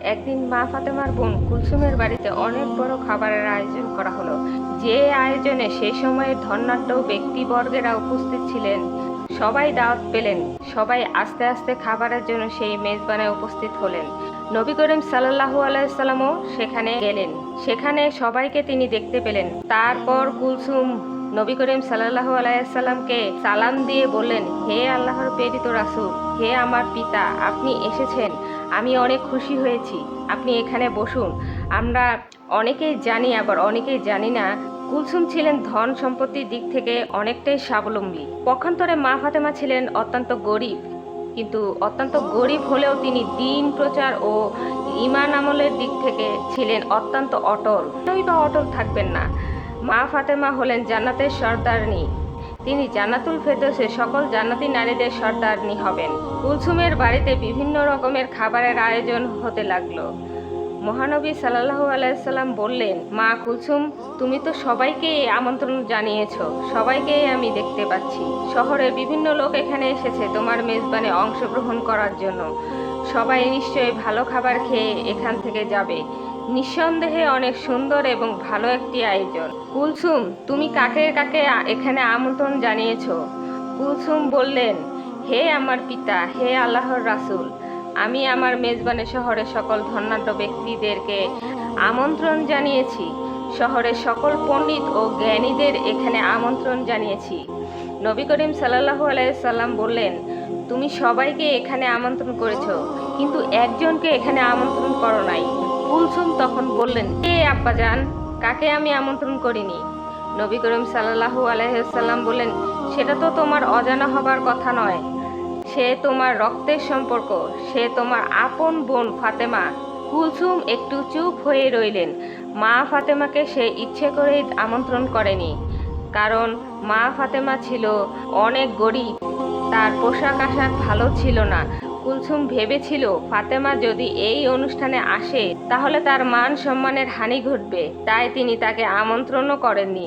একদিন মা ফাতেমার বোন কুলসুমের বাড়িতে অনেক বড় খাবারের আয়োজন করা হলো। যে আয়োজনে সে সময়ে ধনাঢ্য ব্যক্তিবর্গেরা উপস্থিত ছিলেন। সবাই দাওয়াত পেলেন। সবাই আস্তে আস্তে খাবারের জন্য সেই মেজবানে উপস্থিত হলেন। নবী করিম সাল্লাহু আলাইসাল্লামও সেখানে গেলেন। সেখানে সবাইকে তিনি দেখতে পেলেন। তারপর কুলসুম নবী করিম সাল্লাহু আলাইসাল্লামকে সালাম দিয়ে বললেন, হে আল্লাহর প্রেরিত রাসূল, হে আমার পিতা, আপনি এসেছেন। আমি অনেক খুশি হয়েছি। আপনি এখানে বসুন। আমরা অনেকেই জানি, আবার অনেকেই জানি না, কুলসুম ছিলেন ধন সম্পত্তির দিক থেকে অনেকটাই স্বাবলম্বী। পক্ষান্তরে মা ফাতেমা ছিলেন অত্যন্ত গরিব। কিন্তু অত্যন্ত গরিব হলেও তিনি দিন প্রচার ও ইমান আমলের দিক থেকে ছিলেন অত্যন্ত অটল। বা অটল থাকবেন না। মা ফাতেমা হলেন জান্নাতের সর্দারনি। তিনি জান্নাতুল ফেরদৌসে সকল জান্নাতি নারীদের সর্দারনি হবেন। কুলসুমের বাড়িতে বিভিন্ন রকমের খাবারের আয়োজন হতে লাগল। মহানবী সাল্লাল্লাহু আলাইসাল্লাম বললেন, মা কুলসুম, তুমি তো সবাইকে আমন্ত্রণ জানিয়েছ। সবাইকেই আমি দেখতে পাচ্ছি। শহরের বিভিন্ন লোক এখানে এসেছে তোমার মেজবানে অংশগ্রহণ করার জন্য। সবাই নিশ্চয়ই ভালো খাবার খেয়ে এখান থেকে যাবে। নিঃসন্দেহে অনেক সুন্দর এবং ভালো একটি আয়োজন। কুলসুম, তুমি কাকে কাকে এখানে আমন্ত্রণ জানিয়েছ? কুলসুম বললেন, হে আমার পিতা, হে আল্লাহর রাসুল, আমি আমার মেজবানে শহরের সকল ধনাঢ্য ব্যক্তিদেরকে আমন্ত্রণ জানিয়েছি। শহরের সকল পণ্ডিত ও জ্ঞানীদের এখানে আমন্ত্রণ জানিয়েছি। নবী করিম সাল্লাল্লাহু আলাইসাল্লাম বললেন, তুমি সবাইকে এখানে আমন্ত্রণ করেছ, কিন্তু একজনকে এখানে আমন্ত্রণ করো কুলসুম তখন বললেন কে আব্বাজান, কাকে আমি আমন্ত্রণ করিনি? নবী করিম সাল্লাল্লাহু আলাইসাল্লাম বললেন, সেটা তো তোমার অজানা হবার কথা নয়। সে তোমার রক্তের সম্পর্ক, সে তোমার আপন বোন ফাতেমা। কুলসুম একটু চুপ হয়ে রইলেন। মা ফাতেমাকে সে ইচ্ছে করেই আমন্ত্রণ করেনি, কারণ মা ফাতেমা ছিল অনেক গরিব, তার পোশাক আশাক ভালো ছিল না। কুলসুম ভেবেছিল ফাতেমা যদি এই অনুষ্ঠানে আসে, তাহলে তার মান সম্মানের হানি ঘটবে। তাই তিনি তাকে আমন্ত্রণও করেননি।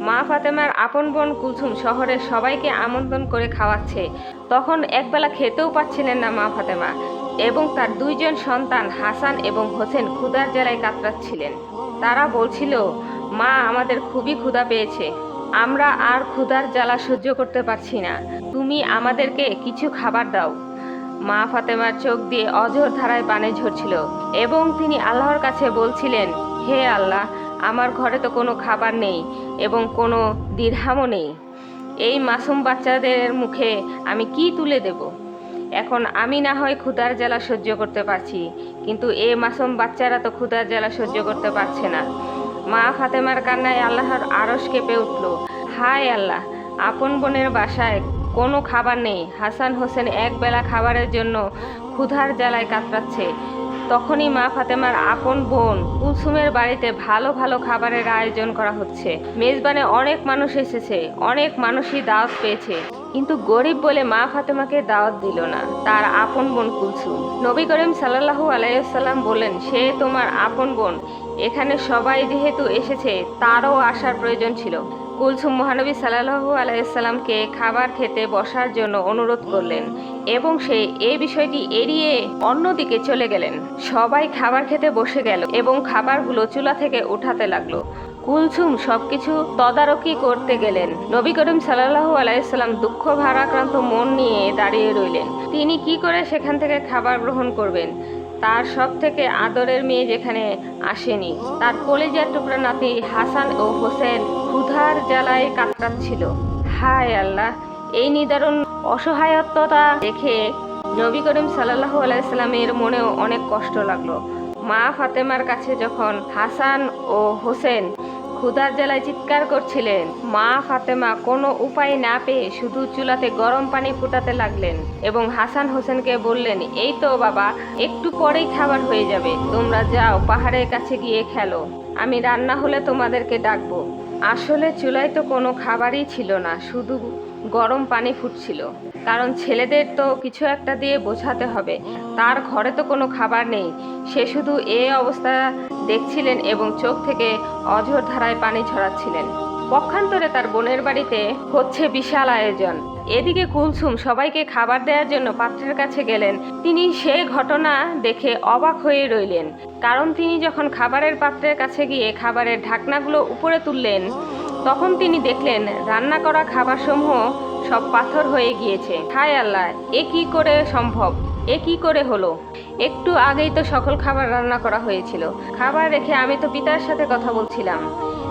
মা ফাতেমার আপন বোন কুলসুম শহরের সবাইকে আমন্ত্রণ করে খাওয়াচ্ছে। তখন একবেলা খেতেও পাচ্ছিলেন না মা ফাতেমা এবং তার দুইজন সন্তান হাসান এবং হোসেন ক্ষুধার জ্বালায় কাতরাচ্ছিলেন। তারা বলছিল, মা, আমাদের খুবই ক্ষুধা পেয়েছে। আমরা আর ক্ষুধার জ্বালা সহ্য করতে পারছি না। তুমি আমাদেরকে কিছু খাবার দাও। মা ফাতেমার চোখ দিয়ে অঝোর ধারায় পানি ঝরছিল এবং তিনি আল্লাহর কাছে বলছিলেন, হে আল্লাহ, আমার ঘরে তো কোনো খাবার নেই এবং কোনো দিরহামও নেই। এই মাসুম বাচ্চাদের মুখে আমি কি তুলে দেব? এখন আমি না হয় ক্ষুধার জ্বালা সহ্য করতে পারছি, কিন্তু এ মাসুম বাচ্চারা তো ক্ষুধার জ্বালা সহ্য করতে পারছে না। মা ফাতেমার কান্নায় আল্লাহর আরস কেঁপে উঠল, হায় আল্লাহ, আপন বোনের বাসায় কোনো খাবার নেই। হাসান হোসেন এক বেলা খাবারের জন্য ক্ষুধার জ্বালায় কাতরাচ্ছে। তখনই মা ফাতেমার আপন বোন কুলসুমের বাড়িতে ভালো ভালো খাবারের আয়োজন করা হচ্ছে। মেজবানে অনেক মানুষ এসেছে, অনেক মানুষই দাওয়াত পেয়েছে। কিন্তু গরিব বলে মা ফাতেমাকে দাওয়াত দিল না, তার আপন বোন কুলসুম। নবী করিম সাল্লাল্লাহু আলাইসাল্লাম বলেন, সে তোমার আপন বোন। এখানে সবাই যেহেতু এসেছে, তারও আসার প্রয়োজন ছিল। কুলসুম মহানবী সাল্লাহু আলাইসাল্লামকে খাবার খেতে বসার জন্য অনুরোধ করলেন এবং সে এই বিষয়টি এড়িয়ে অন্যদিকে চলে গেলেন। সবাই খাবার খেতে বসে গেল এবং খাবারগুলো চুলা থেকে উঠাতে লাগল। কুলসুম সবকিছু তদারকি করতে গেলেন। নবী করিম সাল্লাহু আলাইসাল্লাম দুঃখ ভারাক্রান্ত মন নিয়ে দাঁড়িয়ে রইলেন। তিনি কি করে সেখান থেকে খাবার গ্রহণ করবেন? তার সব থেকে আদরের মেয়ে যেখানে আসেনি। তার কলেজের টুকরা নাতি হাসান ও হোসেন ক্ষুধার জ্বালায় কাতরাচ্ছিল হায় আল্লাহ, এই নিদারুণ অসহায়ত্বতা দেখে নবী করিম সাল্লাহ আলাইসাল্লামের মনেও অনেক কষ্ট লাগল। মা ফাতেমার কাছে যখন হাসান ও হোসেন ক্ষুধার জ্বালায় চিৎকার করছিলেন। মা ফাতেমা কোনো উপায় না পেয়ে শুধু চুলাতে গরম পানি ফুটাতে লাগলেন এবং হাসান হোসেনকে বললেন, এই তো বাবা, একটু পরেই খাবার হয়ে যাবে। তোমরা যাও, পাহাড়ের কাছে গিয়ে খেলো। আমি রান্না হলে তোমাদেরকে ডাকবো। আসলে চুলায় তো কোনো খাবারই ছিল না, শুধু গরম পানি ফুটছিল। কারণ ছেলেদের তো কিছু একটা দিয়ে বোঝাতে হবে। তার ঘরে তো কোনো খাবার নেই। সে শুধু এ অবস্থা দেখছিলেন এবং চোখ থেকে অঝোর ধারায় পানি ছড়াচ্ছিলেন। পক্ষান্তরে তার বোনের বাড়িতে হচ্ছে বিশাল আয়োজন। এদিকে কুলসুম সবাইকে খাবার দেওয়ার জন্য পাত্রের কাছে গেলেন। তিনি সে ঘটনা দেখে অবাক হয়ে রইলেন। কারণ তিনি যখন খাবারের পাত্রের কাছে গিয়ে খাবারের ঢাকনাগুলো উপরে তুললেন তখন তিনি দেখলেন, রান্না করা খাবারসমূহ সব পাথর হয়ে গিয়েছে। হায় আল্লাহ, এ কি করে সম্ভব? এ কি করে হলো? একটু আগেই তো সকল খাবার রান্না করা হয়েছিল। খাবার রেখে আমি তো পিতার সাথে কথা বলছিলাম।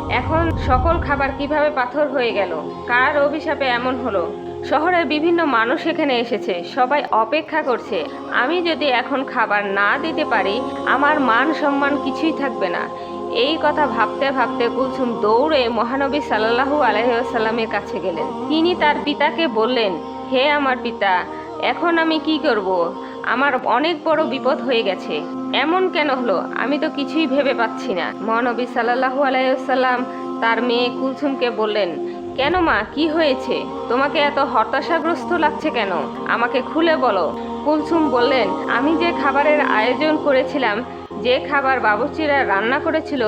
এখন সকল খাবার কীভাবে পাথর হয়ে গেল? কার অভিশাপে এমন হলো? শহরের বিভিন্ন মানুষ এখানে এসেছে, সবাই অপেক্ষা করছে। আমি যদি এখন খাবার না দিতে পারি, আমার মান সম্মান কিছুই থাকবে না। এই কথা ভাবতে ভাবতে কুলসুম দৌড়ে মহানবী সাল্লাহু আলহিসাল্লামের কাছে গেলেন। তিনি তার পিতাকে বললেন, হে আমার পিতা, এখন আমি কি করব? আমার অনেক বড় বিপদ হয়ে গেছে। এমন কেন হলো? আমি তো কিছুই ভেবে পাচ্ছি না। মহানবী সাল্লাহু আলাইসাল্লাম তার মেয়ে কুলসুমকে বললেন, কেন মা, কি হয়েছে? তোমাকে এত হতাশাগ্রস্ত লাগছে কেন? আমাকে খুলে বলো। কুলসুম বললেন, আমি যে খাবারের আয়োজন করেছিলাম যে খাবার বাবুচিরা রান্না করেছিল,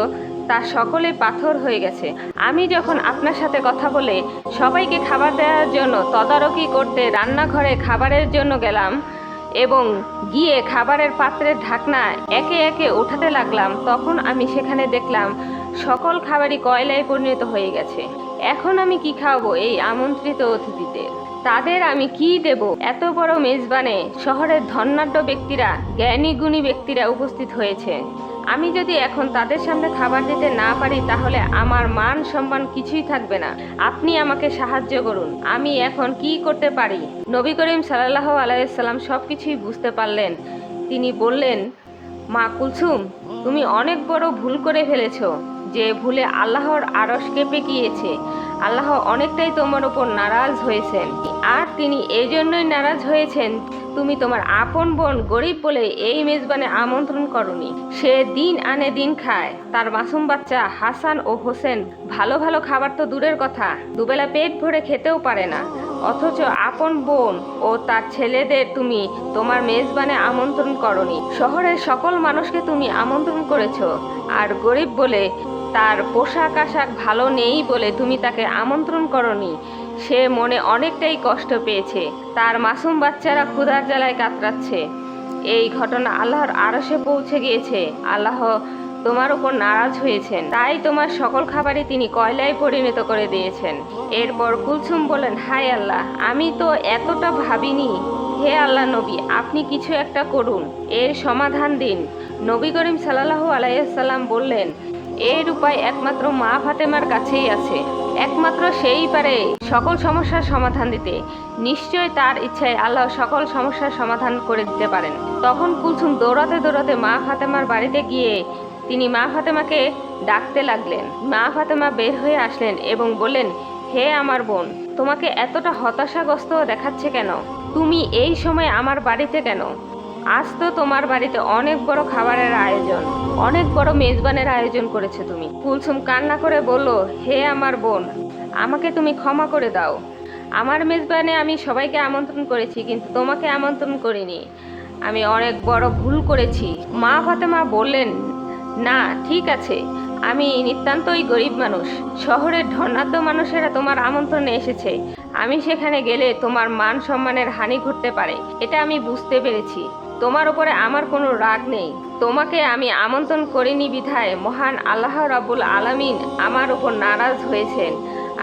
তা সকলে পাথর হয়ে গেছে। আমি যখন আপনার সাথে কথা বলে সবাইকে খাবার দেওয়ার জন্য তদারকি করতে রান্নাঘরে খাবারের জন্য গেলাম এবং গিয়ে খাবারের পাত্রের ঢাকনা একে একে ওঠাতে লাগলাম, তখন আমি সেখানে দেখলাম সকল খাবারই কয়লায় পরিণত হয়ে গেছে। এখন আমি কি খাওয়াবো এই আমন্ত্রিত অতিথিদের? তাদের আমি কি দেব? এত বড় মেজবানে শহরের ধনাঢ্য ব্যক্তিরা, জ্ঞানী গুণী ব্যক্তিরা উপস্থিত হয়েছে। আমি যদি এখন তাদের সামনে খাবার দিতে না পারি, তাহলে আমার মান সম্মান কিছুই থাকবে না। আপনি আমাকে সাহায্য করুন। আমি এখন কি করতে পারি? নবী করিম সাল্লাহ আলাইসাল্লাম সব কিছুই বুঝতে পারলেন। তিনি বললেন, মা কুলসুম, তুমি অনেক বড় ভুল করে ফেলেছ, যে ভুলে আল্লাহর আড়স কেঁপে গিয়েছে। আল্লাহ অনেকটাই তোমার উপর নারাজ হয়েছেন। আর তিনি এই জন্যই নারাজ হয়েছেন, তুমি তোমার আপন বোন গরিব বলে এই মেজবানে আমন্ত্রণ করনি। সে দিন আনে দিন খায়। তার মাসুম বাচ্চা হাসান ও হোসেন ভালো ভালো খাবার তো দূরের কথা, দুবেলা পেট ভরে খেতেও পারে না। অথচ আপন বোন ও তার ছেলেদের তুমি তোমার মেজবানে আমন্ত্রণ করনি। শহরের সকল মানুষকে তুমি আমন্ত্রণ করেছ, আর গরিব বলে তার পোশাক আশাক ভালো নেই বলে তুমি তাকে আমন্ত্রণ করনি। সে মনে অনেকটাই কষ্ট পেয়েছে। তার মাসুম বাচ্চারা ক্ষুধার জ্বালায় কাতরাচ্ছে। এই ঘটনা আল্লাহর আরশে পৌঁছে গিয়েছে। আল্লাহ তোমার উপর নারাজ হয়েছেন। তাই তোমার সকল খাবারই তিনি কয়লায় পরিণত করে দিয়েছেন। এরপর কুলসুম বলেন হাই আল্লাহ, আমি তো এতটা ভাবিনি। হে আল্লাহ নবী, আপনি কিছু একটা করুন। এর সমাধান দিন। নবী করিম সাল্লাহু আলাইসাল্লাম বললেন এর উপায় একমাত্র মা ফাতেমার কাছেই আছে। একমাত্র সেই পারে সকল সমস্যার সমাধান দিতে। নিশ্চয় তার ইচ্ছায় আল্লাহ সকল সমস্যার সমাধান করে দিতে পারেন। তখন কুলসুম দৌড়াতে দৌড়াতে মা ফাতেমার বাড়িতে গিয়ে তিনি মা ফাতেমাকে ডাকতে লাগলেন। মা ফাতেমা বের হয়ে আসলেন এবং বললেন, হে আমার বোন, তোমাকে এতটা হতাশাগ্রস্ত দেখাচ্ছে কেন? তুমি এই সময় আমার বাড়িতে কেন? আজ তো তোমার বাড়িতে অনেক বড় খাবারের আয়োজন, অনেক বড় মেজবানের আয়োজন করেছে তুমি। কুলসুম কান্না করে বলল, হে আমার বোন, আমাকে তুমি ক্ষমা করে দাও। আমার মেজবানে আমি সবাইকে আমন্ত্রণ করেছি, কিন্তু তোমাকে আমন্ত্রণ করিনি। আমি অনেক বড় ভুল করেছি। মা ফাতেমা বললেন, না, ঠিক আছে। আমি নিতান্তই গরিব মানুষ। শহরের ধনাঢ্য মানুষেরা তোমার আমন্ত্রণে এসেছে। আমি সেখানে গেলে তোমার মান সম্মানের হানি ঘটতে পারে। এটা আমি বুঝতে পেরেছি। তোমার উপরে আমার কোনো রাগ নেই। তোমাকে আমি আমন্ত্রণ করিনি বিধায়। মহান আল্লাহ রাবুল আলামিন আমার উপর নারাজ হয়েছেন।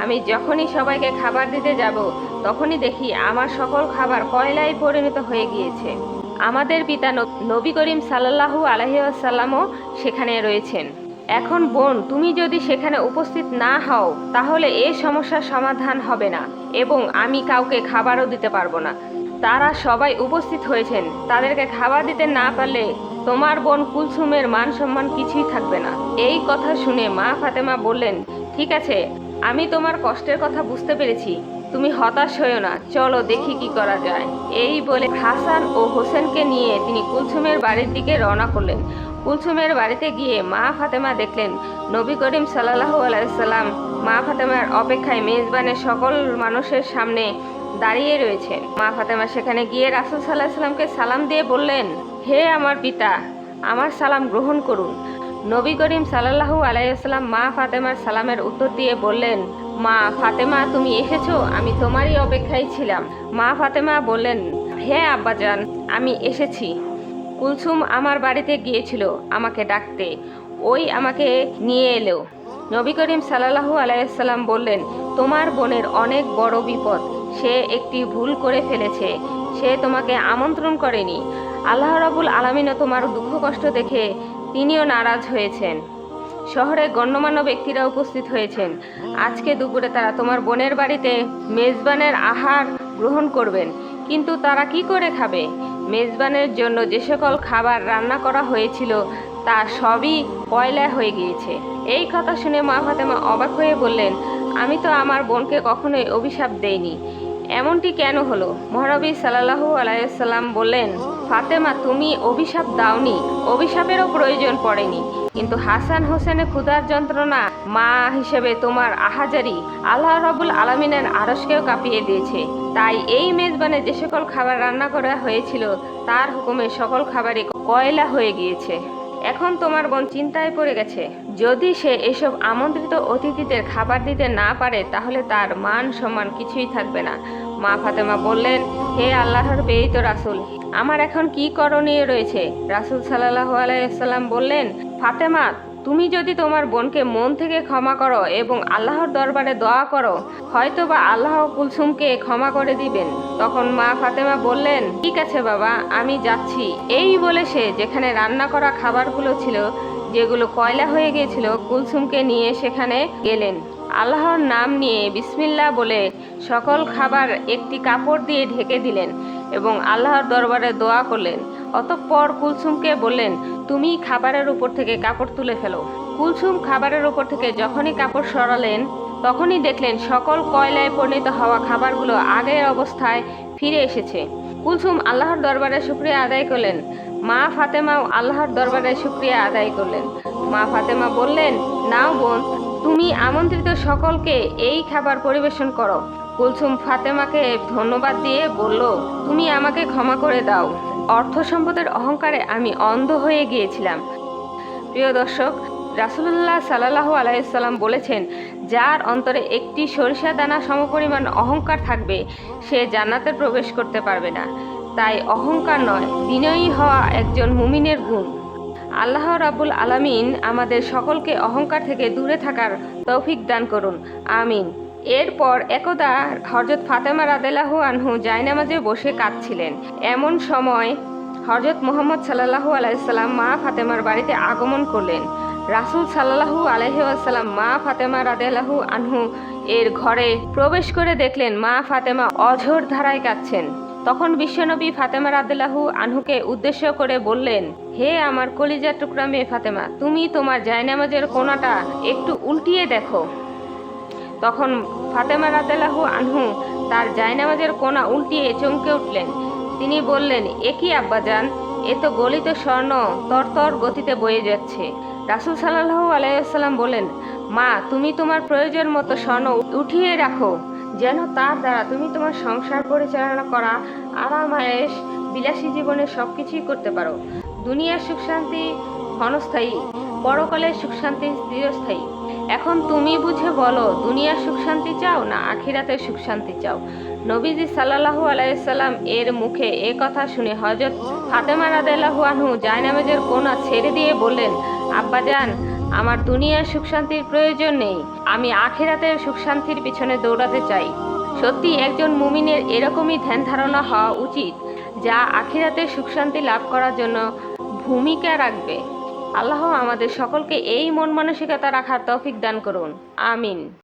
আমি যখনই সবাইকে খাবার দিতে যাব, তখনই দেখি আমার সকল খাবার কয়লায় পরিণত হয়ে গিয়েছে। আমাদের পিতা নব- নবী করিম সাল্লাহু আলহিউসাল্লামও সেখানে রয়েছেন। এখন বোন, তুমি যদি সেখানে উপস্থিত না হও, তাহলে এ সমস্যার সমাধান হবে না এবং আমি কাউকে খাবারও দিতে পারব না। তারা সবাই উপস্থিত হয়েছেন। তাদেরকে খাবার দিতে না পারলে তোমার বোন কুলসুমের মান সম্মান কিছুই থাকবে না। এই কথা শুনে মা ফাতেমা বললেন, ঠিক আছে, আমি তোমার কষ্টের কথা বুঝতে পেরেছি। তুমি হতাশ হয়েও না, চলো দেখি কি করা যায়। এই বলে হাসান ও হোসেনকে নিয়ে তিনি কুলসুমের বাড়ির দিকে রওনা করলেন। কুলসুমের বাড়িতে গিয়ে মা ফাতেমা দেখলেন, নবী করিম সাল্লাহ আলাইসাল্লাম মা ফাতেমার অপেক্ষায় মেজবানের সকল মানুষের সামনে দাঁড়িয়ে রয়েছেন মা ফাতেমা সেখানে গিয়ে রাসুল সাল্লাহ সাল্লামকে সালাম দিয়ে বললেন, হে আমার পিতা, আমার সালাম গ্রহণ করুন। নবী করিম সাল্লাহু আলাইসাল্লাম মা ফাতেমার সালামের উত্তর দিয়ে বললেন, মা ফাতেমা, তুমি এসেছ? আমি তোমারই অপেক্ষায় ছিলাম। মা ফাতেমা বললেন হ্যাঁ আব্বাজান, আমি এসেছি। কুলসুম আমার বাড়িতে গিয়েছিল, আমাকে ডাকতে। ওই আমাকে নিয়ে এলো। নবী করিম সাল্লাহু আলাইসাল্লাম বললেন, তোমার বোনের অনেক বড় বিপদ। সে একটি ভুল করে ফেলেছে। সে তোমাকে আমন্ত্রণ করেনি। আল্লাহ রাবুল আলমিনও তোমার দুঃখ কষ্ট দেখে তিনিও নারাজ হয়েছেন। শহরে গণ্যমান্য ব্যক্তিরা উপস্থিত হয়েছেন। আজকে দুপুরে তারা তোমার বোনের বাড়িতে মেজবানের আহার গ্রহণ করবেন। কিন্তু তারা কি করে খাবে? মেজবানের জন্য যে সকল খাবার রান্না করা হয়েছিল, তা সবই কয়লায় হয়ে গিয়েছে। এই কথা শুনে মা ফাতেমা অবাক হয়ে বললেন, আমি তো আমার বোনকে কখনোই অভিশাপ দেইনি। এমনটি কেন হলো? মহানবী সাল্লাহু আলাইসাল্লাম বললেন, ফাতেমা, তুমি অভিশাপ দাওনি। অভিশাপেরও প্রয়োজন পড়েনি। কিন্তু হাসান হোসেনে ক্ষুধার যন্ত্রণা মা হিসেবে তোমার আহাজারি আল্লাহ রবুল আলমিনের আরসকেও কাঁপিয়ে দিয়েছে। তাই এই মেজবানে যে সকল খাবার রান্না করা হয়েছিল, তার হুকুমে সকল খাবারই কয়লা হয়ে গিয়েছে। এখন তোমার বোন চিন্তায় পড়ে গেছে। যদি সে এসব আমন্ত্রিত অতিথিদের খাবার দিতে না পারে, তাহলে তার মান সম্মান কিছুই থাকবে না। মা ফাতেমা বললেন, হে আল্লাহর পেয়েই তো রাসুল, আমার এখন কি করণীয় রয়েছে? রাসুল সাল্লাহ আলাইসাল্লাম বললেন, ফাতেমা তুমি যদি তোমার বোনকে মন থেকে ক্ষমা করো এবং আল্লাহর দরবারে দোয়া করো হয়তো বা আল্লাহ কুলসুমকে ক্ষমা করে দিবেন। তখন মা ফাতেমা বললেন, ঠিক আছে বাবা, আমি যাচ্ছি। এই বলে সে যেখানে রান্না করা খাবারগুলো ছিল, যেগুলো কয়লা হয়ে গিয়েছিল, কুলসুমকে নিয়ে সেখানে গেলেন। আল্লাহর নাম নিয়ে বিসমিল্লা বলে সকল খাবার একটি কাপড় দিয়ে ঢেকে দিলেন। এবং আল্লাহর দরবারে দোয়া করলেন। অতঃপর কুলসুমকে বললেন, তুমি খাবারের উপর থেকে কাপড় তুলে ফেলো। কুলসুম খাবারের উপর থেকে যখনই কাপড় সরালেন, তখনই দেখলেন সকল কয়লায় পরিণত হওয়া খাবারগুলো আগের অবস্থায় ফিরে এসেছে। কুলসুম আল্লাহর দরবারে শুক্রিয়া আদায় করলেন। মা ফাতেমাও আল্লাহর দরবারে শুক্রিয়া আদায় করলেন। মা ফাতেমা বললেন, নাও বোন, তুমি আমন্ত্রিত সকলকে এই খাবার পরিবেশন করো। কুলসুম ফাতেমাকে ধন্যবাদ দিয়ে বলল, তুমি আমাকে ক্ষমা করে দাও। অর্থ সম্পদের অহংকারে আমি অন্ধ হয়ে গিয়েছিলাম। প্রিয় দর্শক, রাসুলুল্লাহ সাল্লাহ আলাইসাল্লাম বলেছেন, যার অন্তরে একটি সরিষা দানা সমপরিমাণ অহংকার থাকবে, সে জান্নাতে প্রবেশ করতে পারবে না। তাই অহংকার নয়, বিনয়ী হওয়া একজন মুমিনের গুণ। আল্লাহ রাবুল আলামিন আমাদের সকলকে অহংকার থেকে দূরে থাকার তৌফিক দান করুন। আমিন। এরপর একদা হজরত ফাতেমা রাদেলাহু আনহু জায়নামাজে বসে কাঁদছিলেন। এমন সময় হজরত মোহাম্মদ সাল্লাহু আলাইসাল্লাম মা ফাতেমার বাড়িতে আগমন করলেন। রাসুল সাল্লাহু আলহিউসাল্লাম মা ফাতেমা রাদেলাহু আনহু এর ঘরে প্রবেশ করে দেখলেন মা ফাতেমা অঝোর ধারায় কাঁদছেন। তখন বিশ্বনবী ফাতেমা রাদেলাহু আনহুকে উদ্দেশ্য করে বললেন, হে আমার কলিজার টুকরা মেয়ে ফাতেমা, তুমি তোমার জায়নামাজের কোনাটা একটু উল্টিয়ে দেখো। তখন ফাতেমা রাতেলাহু আনহু তার জায়নামাজের কোনা উল্টিয়ে চমকে উঠলেন। তিনি বললেন একই আব্বাজান? এ তো গলিত স্বর্ণ তরতর গতিতে বয়ে যাচ্ছে। রাসুল সাল্লাহু আলাইসাল্লাম বলেন মা, তুমি তোমার প্রয়োজন মতো স্বর্ণ উঠিয়ে রাখো। যেন তার দ্বারা তুমি তোমার সংসার পরিচালনা করা আরাম আয়েস বিলাসী জীবনে সব কিছুই করতে পারো। দুনিয়ার সুখ শান্তি ক্ষণস্থায়ী, পরকালের সুখ শান্তি চিরস্থায়ী। এখন তুমি বুঝে বলো দুনিয়ার সুখ শান্তি চাও না আখিরাতের সুখ শান্তি চাও? নবীজি সাল্লাহু আলাইসাল্লাম এর মুখে এ কথা শুনে হজরত ফাতেমা রাদেলাহু আনহু জায়নামাজের কোনা ছেড়ে দিয়ে বললেন আব্বাজান আমার দুনিয়ার সুখ শান্তির প্রয়োজন নেই, আমি আখিরাতের সুখ শান্তির পিছনে দৌড়াতে চাই। সত্যি একজন মুমিনের এরকমই ধ্যান ধারণা হওয়া উচিত, যা আখিরাতের সুখ শান্তি লাভ করার জন্য ভূমিকা রাখবে। আল্লাহ আমাদের সকলকে এই মন মানসিকতা রাখার তৌফিক দান করুন। আমিন।